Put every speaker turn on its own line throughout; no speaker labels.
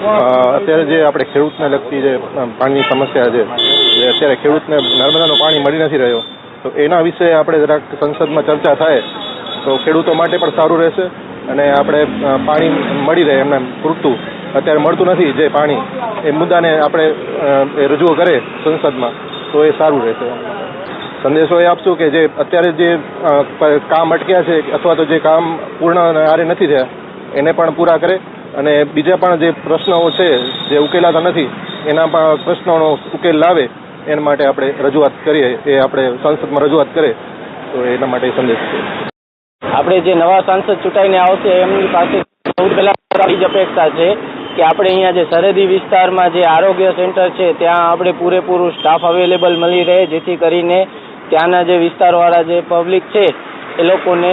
અત્યારે જે આપણે ખેડૂતને લગતી જે પાણીની સમસ્યા છે, જે અત્યારે ખેડૂતને નર્મદાનું પાણી મળી નથી રહ્યો, તો એના વિશે આપણે જરાક સંસદમાં ચર્ચા થાય, તો ખેડૂતો માટે પણ સારું રહેશે અને આપણે પાણી મળી રહે એમને પૂરતું. અત્યારે મળતું નથી જે પાણી, એ મુદ્દાને આપણે રજૂ કરે સંસદમાં, તો એ સારું રહેશે. સંદેશો એ આપશું કે જે અત્યારે જે કામ અટક્યા છે, અથવા તો જે કામ પૂર્ણ હારે નથી થયા, એને પણ પૂરા કરે. અને બીજા પણ જે પ્રશ્નો છે, જે ઉકેલાતા નથી, એના પણ પ્રશ્નોનો ઉકેલ લાવે, એના માટે આપણે રજૂઆત કરીએ, એ આપણે સંસદમાં રજૂઆત કરે તો એના માટે સંદેશ છે.
આપણે જે નવા સાંસદ ચૂંટાઈને આવશે, એમની પાસે સૌથી પહેલાં જ અપેક્ષા છે કે આપણે અહીંયા જે સરહદી વિસ્તારમાં જે આરોગ્ય સેન્ટર છે, ત્યાં આપણે પૂરેપૂરું સ્ટાફ અવેલેબલ મળી રહે, જેથી કરીને ત્યાંના જે વિસ્તારવાળા જે પબ્લિક છે એ લોકોને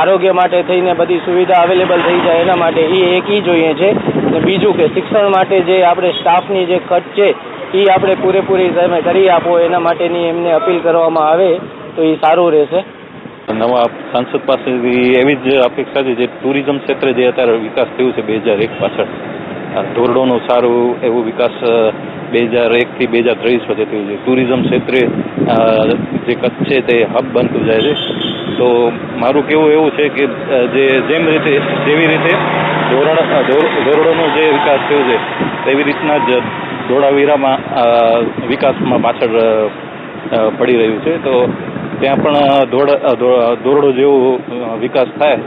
આરોગ્ય માટે થઈને બધી સુવિધા અવેલેબલ થઈ જાય એના માટે એ એક એ જોઈએ છે. અને બીજું કે શિક્ષણ માટે જે આપણે સ્ટાફની જે ખર્ચ છે એ આપણે પૂરેપૂરી તમે કરી આપો, એના માટેની એમને અપીલ કરવામાં આવે તો એ સારું રહેશે.
નવા સાંસદ પાસેથી એવી જ અપેક્ષા છે જે ટુરિઝમ ક્ષેત્રે જે અત્યારે વિકાસ થયું છે બે હજાર એક પાછળ. ધોરડોનો સારું એવું વિકાસ બે હજાર એકથી બે હજાર ત્રેવીસ વચ્ચે થયું છે. ટુરિઝમ ક્ષેત્રે જે કચ્છ છે તે હબ બનતું જાય છે. તો મારું કહેવું એવું છે કે જે જેમ રીતે જેવી રીતે ધોરણ ધોરડોનો જે વિકાસ થયો છે, તેવી રીતના જ ધોળાવીરામાં વિકાસમાં પાછળ પડી રહ્યું છે. તો ત્યાં પણ ધોરડો જેવો વિકાસ થાય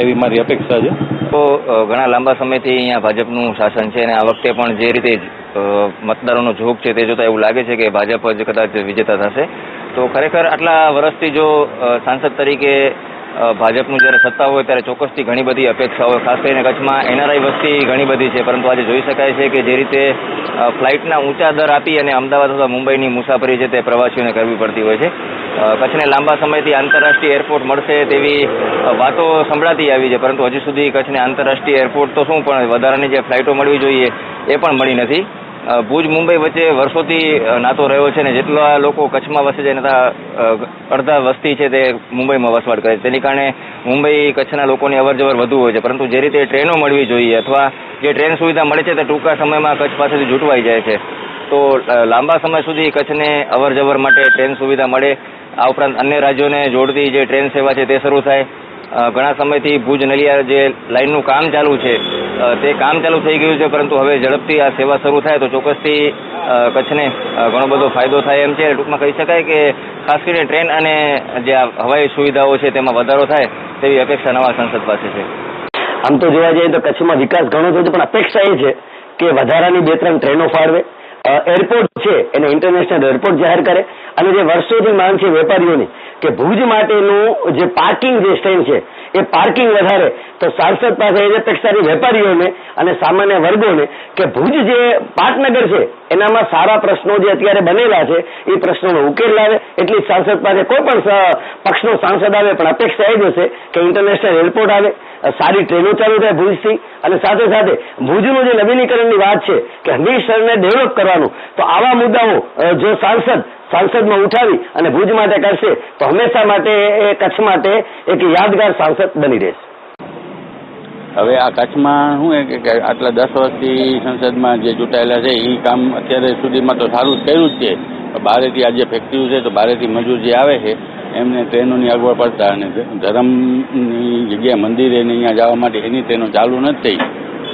એવી મારી અપેક્ષા છે.
તો ઘણા લાંબા સમયથી અહીંયા ભાજપનું શાસન છે અને આ વખતે પણ જે રીતે મતદારોનો ઝોક છે તે જોતા એવું લાગે છે કે ભાજપ જ કદાચ વિજેતા થશે. તો ખરેખર આટલા વર્ષથી જો સાંસદ તરીકે ભાજપનું જ્યારે સત્તા હોય ત્યારે ચોક્કસથી ઘણી બધી અપેક્ષાઓ, ખાસ કરીને કચ્છમાં એનઆરઆઈ વસ્તી ઘણી બધી છે. પરંતુ આજે જોઈ શકાય છે કે જે રીતે ફ્લાઇટના ઊંચા દર આપી અને અમદાવાદ અથવા મુંબઈની મુસાફરી છે તે પ્રવાસીઓને કરવી પડતી હોય છે. કચ્છને લાંબા સમયથી આંતરરાષ્ટ્રીય એરપોર્ટ મળશે તેવી વાતો સંભળાતી આવી છે. પરંતુ હજી સુધી કચ્છને આંતરરાષ્ટ્રીય એરપોર્ટ તો શું, પણ વધારાની જે ફ્લાઇટો મળવી જોઈએ એ પણ મળી નથી. ભુજ, મુંબઈ વચ્ચે વર્ષોથી નાતો રહ્યો છે ને જેટલા લોકો કચ્છમાં વસે છે, એના અડધા વસ્તી છે તે મુંબઈમાં વસવાટ કરે છે. તેની કારણે મુંબઈ કચ્છના લોકોની અવરજવર વધુ હોય છે. પરંતુ જે રીતે ટ્રેનો મળવી જોઈએ અથવા જે ટ્રેન સુવિધા મળે છે તે ટૂંકા સમયમાં કચ્છ પાસેથી જૂટવાઈ જાય છે. તો લાંબા સમય સુધી કચ્છને અવરજવર માટે ટ્રેન સુવિધા મળે આ ઉપરાંત અન્ય રાજ્યોને જોડતી જે ટ્રેન સેવા છે તે શરૂ થાય. ઘણા સમયથી ભુજ નલિયા જે લાઇનનું કામ ચાલુ છે તે કામ ચાલુ થઈ ગયું છે, પરંતુ હવે ઝડપથી આ સેવા શરૂ થાય તો ચોક્કસથી કચ્છને ઘણો બધો ફાયદો થાય એમ છે. ટૂંકમાં કહી શકાય કે ખાસ કરીને ટ્રેન અને જે હવાઈ સુવિધાઓ છે તેમાં વધારો થાય તેવી અપેક્ષા નવા સંસદ પાસે છે.
આમ તો જોવા જઈએ તો કચ્છમાં વિકાસ ઘણો થયો છે, પણ અપેક્ષા એ છે કે વધારાની બે ત્રણ ટ્રેનો ફાળવે. એરપોર્ટ છે, એને ઇન્ટરનેશનલ એરપોર્ટ જાહેર કરે. અને જે વર્ષોથી માંગ છે વેપારીઓની કે ભુજ માટેનું જે પાર્કિંગ જે સ્ટેન્ડ છે, એ પાર્કિંગ વધારે, તો સાંસદ પાસે એ અપેક્ષા વેપારીઓને અને સામાન્ય વર્ગોને કે ભુજ જે પાટનગર છે, એનામાં સારા પ્રશ્નો જે અત્યારે બનેલા છે, એ પ્રશ્નોનો ઉકેલ લાવે. એટલી સાંસદ પાસે કોઈ પણ પક્ષનો સાંસદ આવે, પણ અપેક્ષા એ જ હશે કે ઇન્ટરનેશનલ એરપોર્ટ આવે સારી ટ્રેનો ચાલુ થાય ભુજથી. અને સાથે સાથે ભુજનું જે નવીનીકરણની વાત છે, કે હમીરસરને ડેવલપ કરવાનું, તો આવા મુદ્દાઓ જો સાંસદ સાંસદમાં ઉઠાવી અને ભુજ માટે કરશે, તો હંમેશા માટે એ કચ્છ માટે એક યાદગાર સાંસદ બની રહેશે.
હવે આ કચ્છમાં શું એ કે આટલા દસ વર્ષથી સંસદમાં જે ચૂંટાયેલા છે એ કામ અત્યારે સુધીમાં તો સારું જ કર્યું જ છે. બારેથી આ જે ફેક્ટરીઓ છે, તો બારેથી મજૂર જે આવે છે, એમને ટ્રેનોની અગવડ પડતા અને ધરમની જગ્યાએ મંદિરે અહીંયા જવા માટે એની ટ્રેનો ચાલુ નથી થઈ.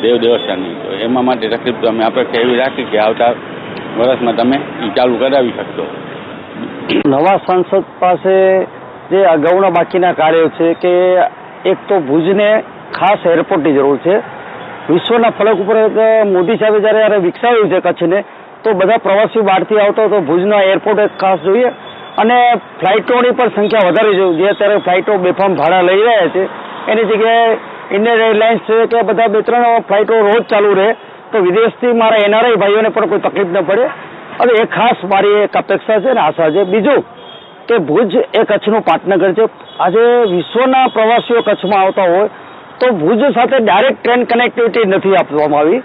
દેવ દેવસ્થાનની. તો એમાં માટે તકલીફ તો અમે અપેક્ષા એવી રાખી કે આવતા વર્ષમાં તમે એ ચાલુ કરાવી શકશો.
નવા સાંસદ પાસે જે અગાઉના બાકીના કાર્યો છે કે એક તો ભુજને ખાસ એરપોર્ટની જરૂર છે. વિશ્વના ફલક ઉપર મોદી સાહેબે જ્યારે જ્યારે વિકસાવ્યું છે કચ્છને, તો બધા પ્રવાસીઓ બહારથી આવતા તો ભુજના એરપોર્ટ એક ખાસ જોઈએ. અને ફ્લાઇટોની પણ સંખ્યા વધારી જોઈએ જે અત્યારે ફ્લાઇટો બેફામ ભાડા લઈ રહ્યા છે. એની જગ્યાએ ઇન્ડિયન એરલાઇન્સ છે કે બધા બે ત્રણ ફ્લાઇટો રોજ ચાલુ રહે, તો વિદેશથી મારા એનઆરઆઈ ભાઈઓને પણ કોઈ તકલીફ ન પડે. હવે એ ખાસ મારી એક અપેક્ષા છે ને આશા છે. બીજું કે ભુજ એ કચ્છનું પાટનગર છે. આજે વિશ્વના પ્રવાસીઓ કચ્છમાં આવતા હોય તો ભુજ સાથે ડાયરેક્ટ ટ્રેન કનેક્ટિવિટી નથી આપવામાં આવી.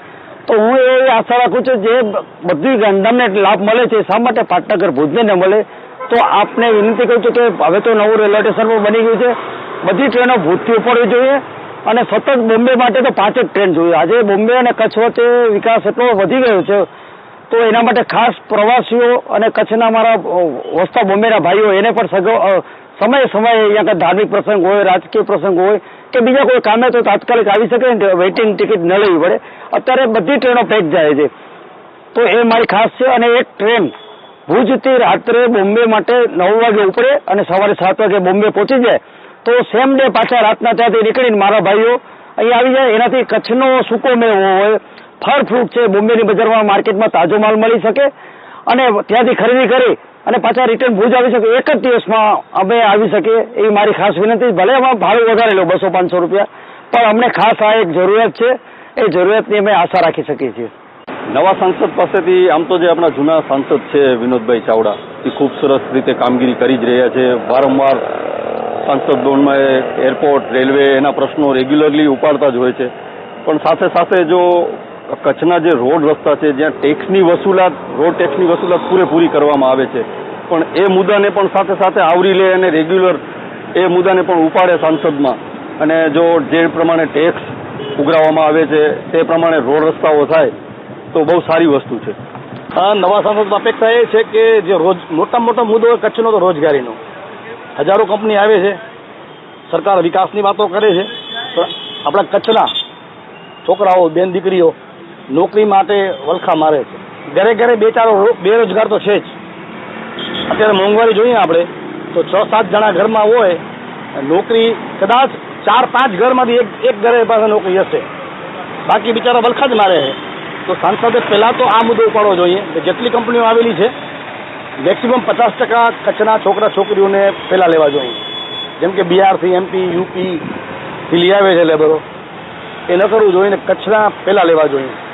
તો હું એ આશા રાખું છું જે બધી ગંધમને લાભ મળે છે, શા માટે પાટનગર ભુજને ન મળે? તો આપને વિનંતી કરું છું કે હવે તો નવું રેલવે સ્ટેશન પણ બની ગયું છે. બધી ટ્રેનો ભુજથી ઉપડવી જોઈએ અને સતત બોમ્બે માટે તો પાંચ જ ટ્રેન જોઈએ. આજે બોમ્બે અને કચ્છ વચ્ચે વિકાસ એટલો વધી ગયો છે તો એના માટે ખાસ પ્રવાસીઓ અને કચ્છના મારા વસતા બોમ્બેના ભાઈઓ એને પણ સગવ અ, સમયે સમયે અહીંયા ધાર્મિક પ્રસંગ હોય રાજકીય પ્રસંગ હોય કે બીજા કોઈ કામે તો તાત્કાલિક આવી શકે ને વેઇટિંગ ટિકિટ ન લેવી પડે. અત્યારે બધી ટ્રેનો પેક જાય છે. તો એ મારી ખાસ છે અને એક ટ્રેન ભુજથી રાત્રે બોમ્બે માટે નવ વાગે ઉપડે અને સવારે સાત વાગે બોમ્બે પહોંચી જાય. તો સેમ ડે પાછા રાતના ત્યાંથી નીકળીને મારા ભાઈઓ અહીંયા આવી જાય. એનાથી કચ્છનો સૂકો મેળવો હોય ફળ ફ્રૂટ છે બોમ્બેની બજારમાં માર્કેટમાં તાજો માલ મળી શકે અને ત્યાંથી ખરીદી કરી અને પાછા રિટર્ન ભુજ આવી શકે. એક જ દિવસમાં અમે આવી શકીએ એવી મારી ખાસ વિનંતી. ભલે અમે ભાડું વધારે લો, બસો, પાંચસો રૂપિયા. પણ અમને ખાસ આ એક જરૂરિયાત છે. એ જરૂરિયાતની અમે આશા રાખી શકીએ છીએ.
નવા સાંસદ પાસેથી આમ તો જે આપણા જૂના સાંસદ છે વિનોદભાઈ ચાવડા, એ ખૂબ સરસ રીતે કામગીરી કરી જ રહ્યા છે. વારંવાર સાંસદ ભવનમાં એરપોર્ટ રેલવે એના પ્રશ્નો રેગ્યુલરલી ઉપાડતા જ હોય છે. પણ સાથે સાથે જો કચ્છના જે રોડ રસ્તા છે, જ્યાં ટેક્સની વસૂલાત રોડ ટેક્સની વસૂલાત પૂરેપૂરી કરવામાં આવે છે. પણ એ મુદ્દાને પણ સાથે સાથે આવરી લે અને રેગ્યુલર એ મુદ્દાને પણ ઉપાડે સાંસદમાં. અને જો જે પ્રમાણે ટેક્સ ઉઘરાવવામાં આવે છે, તે પ્રમાણે રોડ રસ્તાઓ થાય, તો બહુ સારી વસ્તુ છે.
નવા સાંસદમાં અપેક્ષા એ છે કે જે રોજ, મોટા મોટો મુદ્દો કચ્છનો તો રોજગારીનો. હજારો કંપની આવે છે. સરકાર વિકાસની વાતો કરે છે. પણ આપણા કચ્છના છોકરાઓ, બેન દીકરીઓ નોકરી માટે વલખા મારે છે. ઘરે ઘરે બે ચાર બેરોજગાર તો છે જ. અત્યારે મોંઘવારી જોઈએ આપણે. તો છ સાત જણા ઘરમાં હોય, નોકરી કદાચ ચાર પાંચ ઘરમાંથી એક એક ઘરે પાસે નોકરી હશે. બાકી બિચારા વલખા જ મારે છે. તો સાંસદે પહેલાં તો આ મુદ્દો ઉપાડવો જોઈએ કે જેટલી કંપનીઓ આવેલી છે મેક્સિમમ પચાસ ટકા કચ્છના છોકરા છોકરીઓને પહેલાં લેવા જોઈએ. જેમ કે બિહારથી એમપી યુપી થી લઈ આવે છે લેબરો એ ન કરવું જોઈએ ને કચ્છના પહેલાં લેવા જોઈએ.